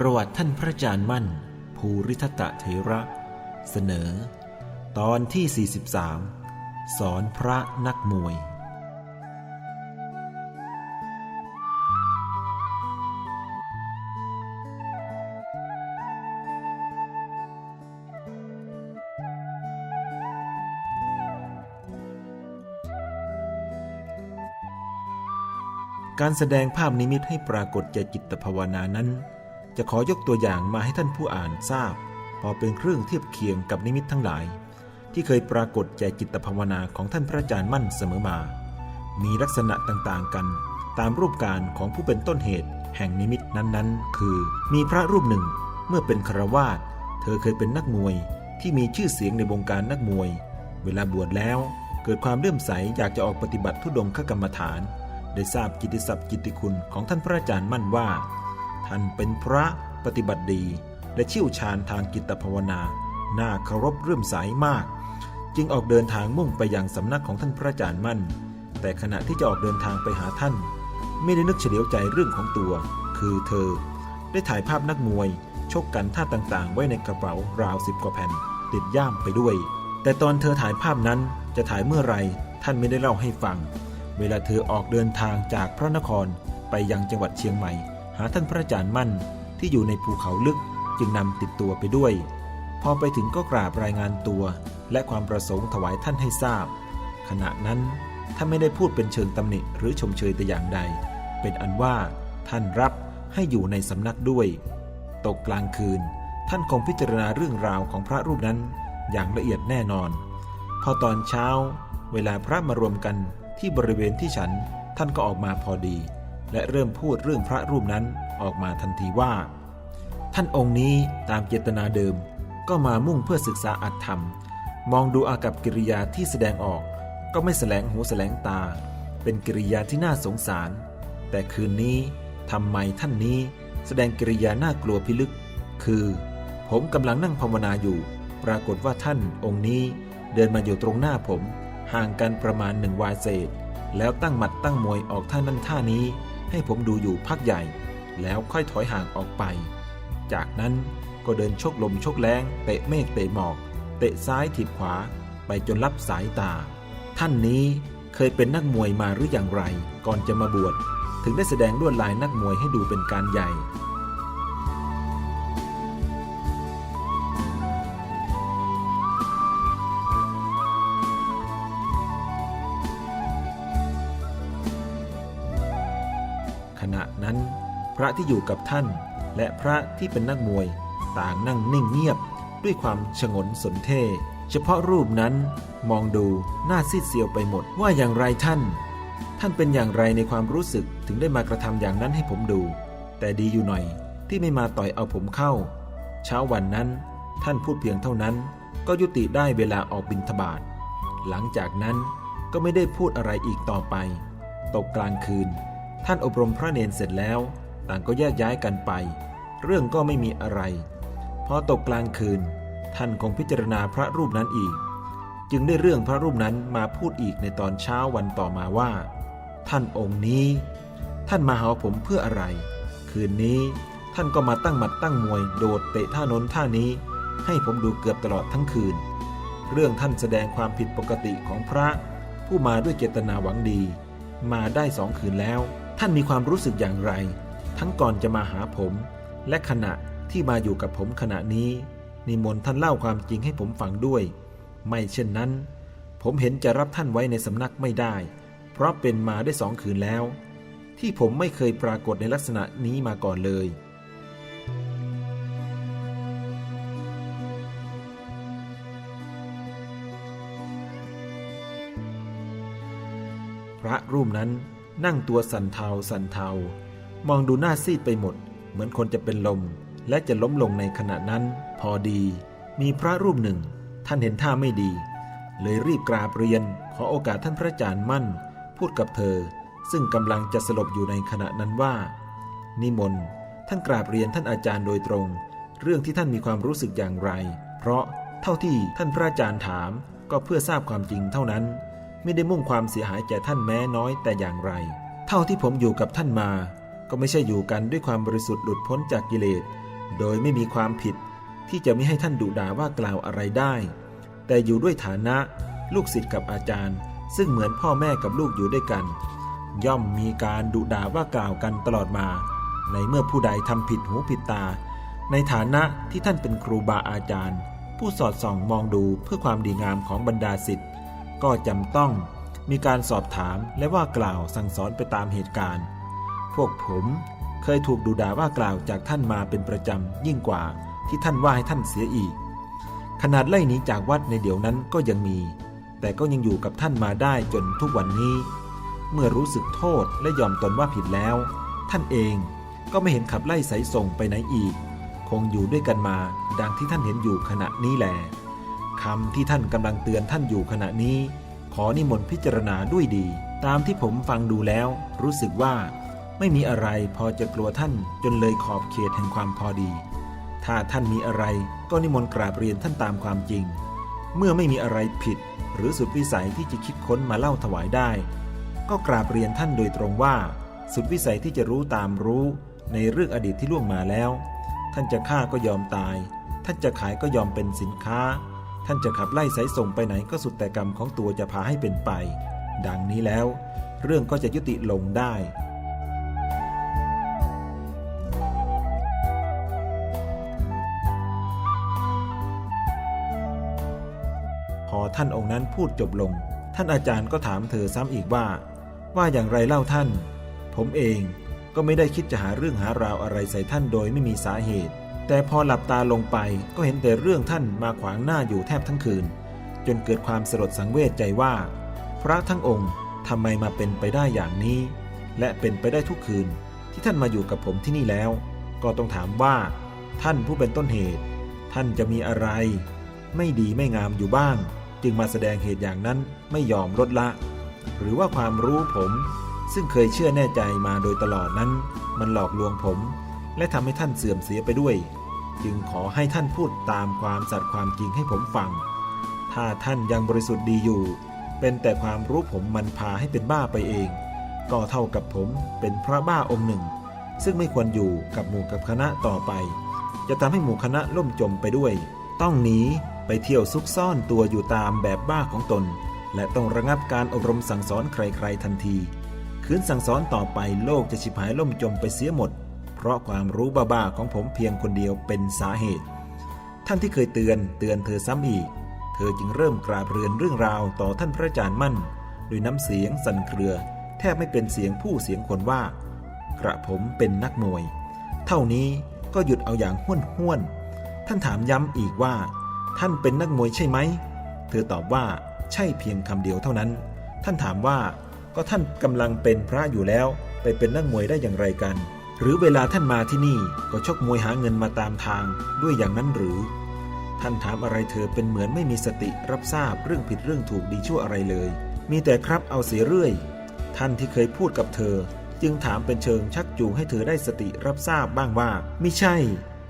ประวัติท่านพระอาจารย์มั่น ภูริทัตเถระ เสนอ ตอนที่ 43 สอนพระนักมวย การแสดงภาพนิมิตให้ปรากฏแก่จิตภาวนานั้น จะขอยกตัวอย่างมาให้ท่านผู้อ่านทราบ พอเป็นเครื่องเทียบเคียงกับนิมิตทั้งหลาย ที่เคยปรากฏแก่จิตภาวนาของท่านพระอาจารย์มั่นเสมอมา มีลักษณะต่างๆกัน ตามรูปการของผู้เป็นต้นเหตุ แห่งนิมิตนั้นๆ คือ มีพระรูปหนึ่งเมื่อเป็นครวาสเธอเคยเป็นนักมวยที่มีชื่อเสียงในวงการนักมวย เวลาบวชแล้ว เกิดความเลื่อมใสอยากจะออกปฏิบัติทุดงคกรรมฐาน ได้ทราบกิตติศัพท์กิตติคุณของท่านพระอาจารย์มั่นว่า ท่านเป็นพระปฏิบัติดี และเชี่ยวชาญทางกิตตภาวนา น่าเคารพเรื่อมใสมาก จึงออกเดินทางมุ่งไปยังสำนักของท่านพระอาจารย์มั่น แต่ขณะที่จะออกเดินทางไปหาท่าน ไม่ได้นึกเฉลียวใจเรื่องของตัว คือเธอ ได้ถ่ายภาพนักมวย ชกกันท่าต่างๆ ไว้ในกระเป๋าราวสิบกว่าแผ่น ติดย่ามไปด้วย แต่ตอนเธอถ่ายภาพนั้นจะถ่ายเมื่อไรท่านไม่ได้เล่าให้ฟัง เวลาเธอออกเดินทางจากพระนครไปยังจังหวัดเชียงใหม่ หาท่านพระอาจารย์มั่นที่อยู่ในภูเขาลึกจึงนำติดตัวไปด้วย พอไปถึงก็กราบรายงานตัว และความประสงค์ถวายท่านให้ทราบ ขณะนั้นท่านไม่ได้พูดเป็นเชิงตำหนิหรือชมเชยแต่อย่างใด เป็นอันว่าท่านรับให้อยู่ในสำนักด้วย ตกกลางคืน ท่านคงพิจารณาเรื่องราวของพระรูปนั้นอย่างละเอียดแน่นอน พอตอนเช้า เวลาพระมารวมกันที่บริเวณที่ฉันท่านก็ออกมาพอดี และเริ่มพูดเรื่องพระรูปนั้นออกมาทันทีว่า ท่านองค์นี้ตามเจตนาเดิมก็มามุ่งเพื่อศึกษาอัตธรรม มองดูอากับกิริยาที่แสดงออก ก็ไม่แสลงหูแสลงตา เป็นกิริยาที่น่าสงสาร แต่คืนนี้ทำไมท่านนี้แสดงกิริยาน่ากลัวพิลึก คือ ผมกำลังนั่งภาวนาอยู่ ปรากฏว่าท่านองค์นี้เดินมาอยู่ตรงหน้าผม ห่างกันประมาณหนึ่งวาเศษ แล้วตั้งหมัดตั้งมวยออกท่านั้นท่านี้ ให้ผมดูอยู่พักใหญ่ แล้วค่อยถอยห่างออกไป จากนั้นก็เดินชกลมชกแรงเตะเมฆเตะหมอก เตะซ้ายถีบขวาไปจนลับสายตา ท่านนี้เคยเป็นนักมวยมาหรืออย่างไร ก่อนจะมาบวชถึงได้แสดงลวดลายนักมวยให้ดูเป็นการใหญ่ ณะนั้น พระที่อยู่กับท่าน และพระที่เป็นนักมวย ต่างนั่งนิ่งเงียบ ด้วยความฉงนสนเท่เฉพาะรูปนั้นมองดูหน้าซีดเซียวไปหมดว่าอย่างไรท่าน ท่านเป็นอย่างไรในความรู้สึกถึงได้มากระทำอย่างนั้นให้ผมดู แต่ดีอยู่หน่อยที่ไม่มาต่อยเอาผมเข้า เช้าวันนั้น ท่านพูดเพียงเท่านั้น ก็ยุติได้เวลาออกบิณฑบาตหลังจากนั้นก็ไม่ได้พูดอะไรอีกต่อไป ตกกลางคืน ท่านอบรมพระเนนเสร็จแล้ว ต่างก็แยกย้ายกันไป เรื่องก็ไม่มีอะไร พอตกกลางคืน ท่านคงพิจารณาพระรูปนั้นอีก จึงได้เรื่องพระรูปนั้นมาพูดอีกในตอนเช้าวันต่อมาว่า ท่านองค์นี้ ท่านมาหาผมเพื่ออะไร คืนนี้ท่านก็มาตั้งหมัดตั้งมวยโดดเตะท่านนท่านี้ ให้ผมดูเกือบตลอดทั้งคืน เรื่องท่านแสดงความผิดปกติของพระ ผู้มาด้วยเจตนาหวังดี มาได้สองคืนแล้ว ท่านมีความรู้สึกอย่างไร ทั้งก่อนจะมาหาผม และขณะที่มาอยู่กับผมขณะนี้ นิมนต์ท่านเล่าความจริงให้ผมฟังด้วย ไม่เช่นนั้น ผมเห็นจะรับท่านไว้ในสำนักไม่ได้ เพราะเป็นมาได้สองคืนแล้ว ที่ผมไม่เคยปรากฏในลักษณะนี้มาก่อนเลย พระรูปนั้น นั่งตัวสันเทาสันเทามองดูหน้าซีดไปหมด เหมือนคนจะเป็นลม และจะล้มลงในขณะนั้น พอดี มีพระรูปหนึ่ง ท่านเห็นท่าไม่ดี เลยรีบกราบเรียน ขอโอกาสท่านพระอาจารย์มั่น พูดกับเธอ ซึ่งกำลังจะสลบอยู่ในขณะนั้นว่า นิมนต์ท่านกราบเรียนท่านอาจารย์โดยตรง เรื่องที่ท่านมีความรู้สึกอย่างไร เพราะเท่าที่ท่านพระอาจารย์ถามก็เพื่อทราบความจริงเท่านั้น ไม่ได้มุ่งความเสียหายแก่ท่านแม้น้อยแต่อย่างไร เท่าที่ผมอยู่กับท่านมา ก็ไม่ใช่อยู่กันด้วยความบริสุทธิ์หลุดพ้นจากกิเลส โดยไม่มีความผิด ที่จะไม่ให้ท่านดุด่าว่ากล่าวอะไรได้ แต่อยู่ด้วยฐานะ ลูกศิษย์กับอาจารย์ ซึ่งเหมือนพ่อแม่กับลูกอยู่ด้วยกัน ย่อมมีการดุด่าว่ากล่าวกันตลอดมา ในเมื่อผู้ใดทำผิดหูผิดตา ในฐานะที่ท่านเป็นครูบาอาจารย์ ผู้สอดส่องมองดูเพื่อความดีงามของบรรดาศิษย์ ก็จำต้องมีการสอบถามและว่ากล่าวสั่งสอนไปตามเหตุการณ์ พวกผมเคยถูกดูด่าว่ากล่าวจากท่านมาเป็นประจำยิ่งกว่าที่ท่านว่าให้ท่านเสียอีก ขนาดไล่หนีจากวัดในเดี๋ยวนั้นก็ยังมี แต่ก็ยังอยู่กับท่านมาได้จนทุกวันนี้ เมื่อรู้สึกโทษและยอมตนว่าผิดแล้ว ท่านเองก็ไม่เห็นขับไล่สายส่งไปไหนอีก คงอยู่ด้วยกันมาดังที่ท่านเห็นอยู่ขณะนี้แหละ คำที่ท่านกำลังเตือนท่านอยู่ขณะนี้ ขอนิมนต์พิจารณาด้วยดี ตามที่ผมฟังดูแล้ว รู้สึกว่า ไม่มีอะไรพอจะกลัวท่านจนเลยขอบเขตแห่งความพอดี ถ้าท่านมีอะไรก็นิมนต์กราบเรียนท่านตามความจริง เมื่อไม่มีอะไรผิด หรือสุดวิสัยที่จะคิดค้นมาเล่าถวายได้ ก็กราบเรียนท่านโดยตรงว่า สุดวิสัยที่จะรู้ตามรู้ ในเรื่องอดีตที่ล่วงมาแล้ว ท่านจะฆ่าก็ยอมตาย ท่านจะขายก็ยอมเป็นสินค้า ท่านจะขับไล่สายส่งไปไหนก็สุดแต่กรรมของตัวจะพาให้เป็นไป ดังนี้แล้ว เรื่องก็จะยุติลงได้ พอท่านองค์นั้นพูดจบลง ท่านอาจารย์ก็ถามเธอซ้ำอีกว่า ว่าอย่างไรเล่าท่าน ผมเองก็ไม่ได้คิดจะหาเรื่องหาราวอะไรใส่ท่านโดยไม่มีสาเหตุ แต่พอหลับตาลงไปก็เห็นแต่เรื่องท่านมาขวางหน้าอยู่แทบทั้งคืน จนเกิดความสลดสังเวชใจว่า พระทั้งองค์ทำไมมาเป็นไปได้อย่างนี้ และเป็นไปได้ทุกคืนที่ท่านมาอยู่กับผมที่นี่แล้ว ก็ต้องถามว่า ท่านผู้เป็นต้นเหตุ ท่านจะมีอะไร ไม่ดีไม่งามอยู่บ้าง จึงมาแสดงเหตุอย่างนั้นไม่ยอมลดละ หรือว่าความรู้ผม ซึ่งเคยเชื่อแน่ใจมาโดยตลอดนั้น มันหลอกลวงผม และทำให้ท่านเสื่อมเสียไปด้วย จึงขอให้ท่านพูดตามความสัตย์ความจริงให้ผมฟัง ถ้าท่านยังบริสุทธิ์ดีอยู่ เป็นแต่ความรู้ผมมันพาให้เป็นบ้าไปเอง ก็เท่ากับผมเป็นพระบ้าองค์หนึ่ง ซึ่งไม่ควรอยู่กับหมู่กับคณะต่อไป จะทำให้หมู่คณะล่มจมไปด้วย ต้องหนีไปเที่ยวซุกซ่อนตัวอยู่ตามแบบบ้าของตน และต้องระงับการอบรมสั่งสอนใครๆทันที คืนสั่งสอนต่อไปโลกจะฉิบหายล่มจมไปเสียหมด ราะความรู้บ้าๆของผมเพียงคนเดียวเป็นสาเหตุ ท่านที่เคยเตือนเตือนเธอซ้ำอีก เธอจึงเริ่มกราบเรือนเรื่องราวต่อท่านพระอาจารย์มั่นด้วยน้ำเสียงสั่นเครือ แทบไม่เป็นเสียงผู้เสียงคนว่า กระผมเป็นนักมวย เท่านี้ก็หยุดเอาอย่างห้วนห้วนๆท่านถามย้ำอีกว่า ท่านเป็นนักมวยใช่ไหม เธอตอบว่าใช่เพียงคำเดียวเท่านั้น ท่านถามว่าก็ท่านกำลังเป็นพระอยู่แล้ว ไปเป็นนักมวยได้อย่างไรกัน หรือเวลาท่านมาที่นี่ก็ชกมวยหาเงินมาตามทางด้วยอย่างนั้นหรือ ท่านถามอะไรเธอเป็นเหมือนไม่มีสติรับทราบเรื่องผิดเรื่องถูกดีชั่วอะไรเลย มีแต่ครับเอาเสียเรื่อย ท่านที่เคยพูดกับเธอ จึงถามเป็นเชิงชักจูงให้เธอได้สติรับทราบบ้างว่า ไม่ใช่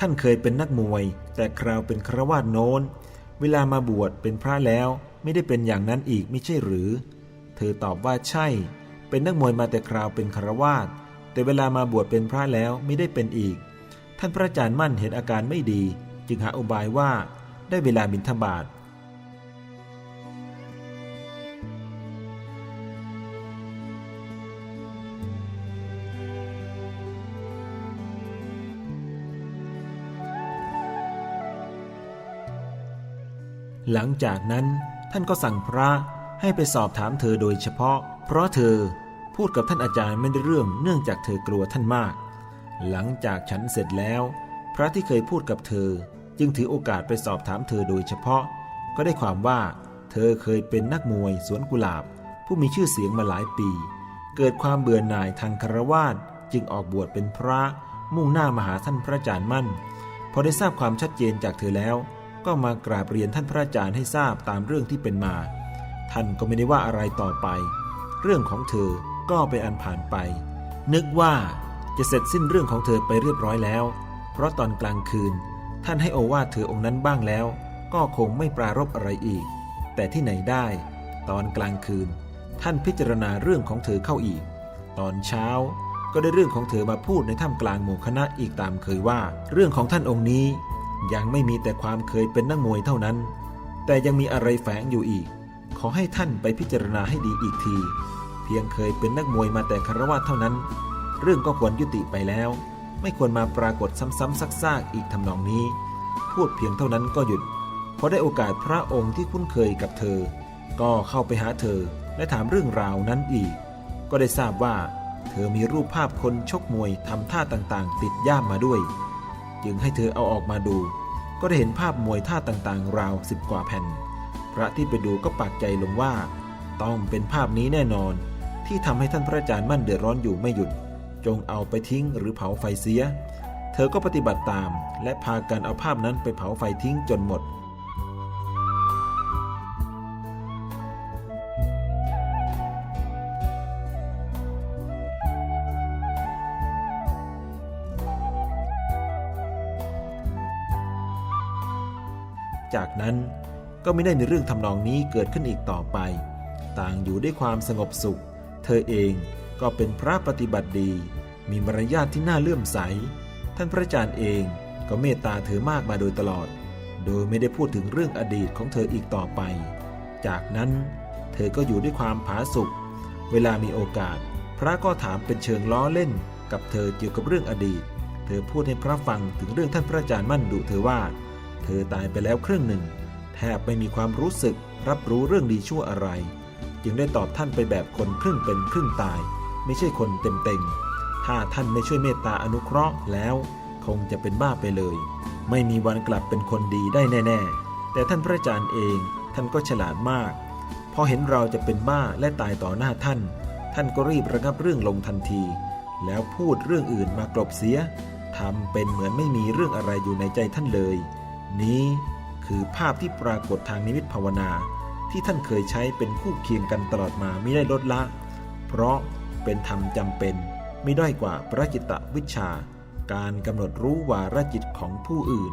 ท่านเคยเป็นนักมวย แต่คราวเป็นครวาสโน้น เวลามาบวชเป็นพระแล้วไม่ได้เป็นอย่างนั้นอีกไม่ใช่หรือ เธอตอบว่าใช่ เป็นนักมวยมาแต่คราวเป็นครวาส แต่เวลามาบวชเป็นพระแล้วไม่ได้เป็นอีก ท่านพระอาจารย์มั่นเห็นอาการไม่ดี จึงหาอุบายว่าได้เวลาบิณฑบาตหลังจากนั้นท่านก็สั่งพระให้ไปสอบถามเธอโดยเฉพาะ เพราะเธอ พูดกับท่านอาจารย์ไม่ได้เรื่องเนื่องจากเธอกลัวท่านมาก หลังจากฉันเสร็จแล้ว พระที่เคยพูดกับเธอ จึงถือโอกาสไปสอบถามเธอโดยเฉพาะ ก็ได้ความว่า เธอเคยเป็นนักมวยสวนกุหลาบ ผู้มีชื่อเสียงมาหลายปี เกิดความเบื่อหน่ายทางคารวาสจึงออกบวชเป็นพระมุ่งหน้ามาหาท่านพระอาจารย์มั่น พอได้ทราบความชัดเจนจากเธอแล้ว ก็มากราบเรียนท่านพระอาจารย์ให้ทราบตามเรื่องที่เป็นมา ท่านก็ไม่ได้ว่าอะไรต่อไป เรื่องของเธอ ก็เป็นอันผ่านไป นึกว่าจะเสร็จสิ้นเรื่องของเธอไปเรียบร้อยแล้ว เพราะตอนกลางคืน ท่านให้โอวาทเธอองค์นั้นบ้างแล้ว ก็คงไม่ปรารบอะไรอีก แต่ที่ไหนได้ ตอนกลางคืน ท่านพิจารณาเรื่องของเธอเข้าอีก ตอนเช้าก็ได้เรื่องของเธอมาพูดในท่ามกลางหมู่คณะอีกตามเคยว่า เรื่องของท่านองค์นี้ ยังไม่มีแต่ความเคยเป็นนักมวยเท่านั้น แต่ยังมีอะไรแฝงอยู่อีก ขอให้ท่านไปพิจารณาให้ดีอีกที เพียงเคยเป็นนักมวยมาแต่คารวะเท่านั้น เรื่องก็ควรยุติไปแล้ว ไม่ควรมาปรากฏซ้ำๆซักๆอีกทำนองนี้ พูดเพียงเท่านั้นก็หยุดพอได้โอกาสพระองค์ที่คุ้นเคยกับเธอ ก็เข้าไปหาเธอและถามเรื่องราวนั้นอีก ก็ได้ทราบว่า เธอมีรูปภาพคนชกมวยทำท่าต่างๆ ติดย่ามมาด้วย จึงให้เธอเอาออกมาดู ก็ได้เห็นภาพมวยท่าต่างๆ ราวสิบกว่าแผ่น พระที่ไปดูก็ปากใจลงว่า ต้องเป็นภาพนี้แน่นอน ที่ทำให้ท่านพระอาจารย์มั่นเดือดร้อนอยู่ไม่หยุด จงเอาไปทิ้งหรือเผาไฟเสีย เธอก็ปฏิบัติตาม และพากันเอาภาพนั้นไปเผาไฟทิ้งจนหมด จากนั้นก็ไม่ได้มีเรื่องทำนองนี้เกิดขึ้นอีกต่อไป ต่างอยู่ด้วยความสงบสุข เธอเองก็เป็นพระปฏิบัติดี มีมารยาทที่น่าเลื่อมใส ท่านพระอาจารย์เองก็เมตตาเธอมากมาโดยตลอด โดยไม่ได้พูดถึงเรื่องอดีตของเธออีกต่อไป จากนั้นเธอก็อยู่ด้วยความผาสุก เวลามีโอกาส พระก็ถามเป็นเชิงล้อเล่น กับเธอเกี่ยวกับเรื่องอดีต เธอพูดให้พระฟังถึงเรื่องท่านพระอาจารย์มั่นดุเธอว่า เธอตายไปแล้วครึ่งหนึ่ง แทบไม่มีความรู้สึกรับรู้เรื่องดีชั่วอะไร จึงได้ตอบท่านไปแบบคนครึ่งเป็นครึ่งตาย ไม่ใช่คนเต็มๆถ้าท่านไม่ช่วยเมตตาอนุเคราะห์แล้ว คงจะเป็นบ้าไปเลย ไม่มีวันกลับเป็นคนดีได้แน่ ๆ แต่ท่านพระอาจารย์เองท่านก็ฉลาดมาก พอเห็นเราจะเป็นบ้าและตายต่อหน้าท่าน ท่านก็รีบระงับเรื่องลงทันที แล้วพูดเรื่องอื่นมากลบเสียทำเป็นเหมือนไม่มีเรื่องอะไรอยู่ในใจท่านเลย นี้คือภาพที่ปรากฏทางนิมิตภาวนา ที่ท่านเคยใช้เป็นคู่เคียงกันตลอดมาไม่ได้ลดละ เพราะเป็นธรรมจำเป็นไม่ด้อยกว่าพระจิตวิชา การกำหนดรู้วาระจิตของผู้อื่น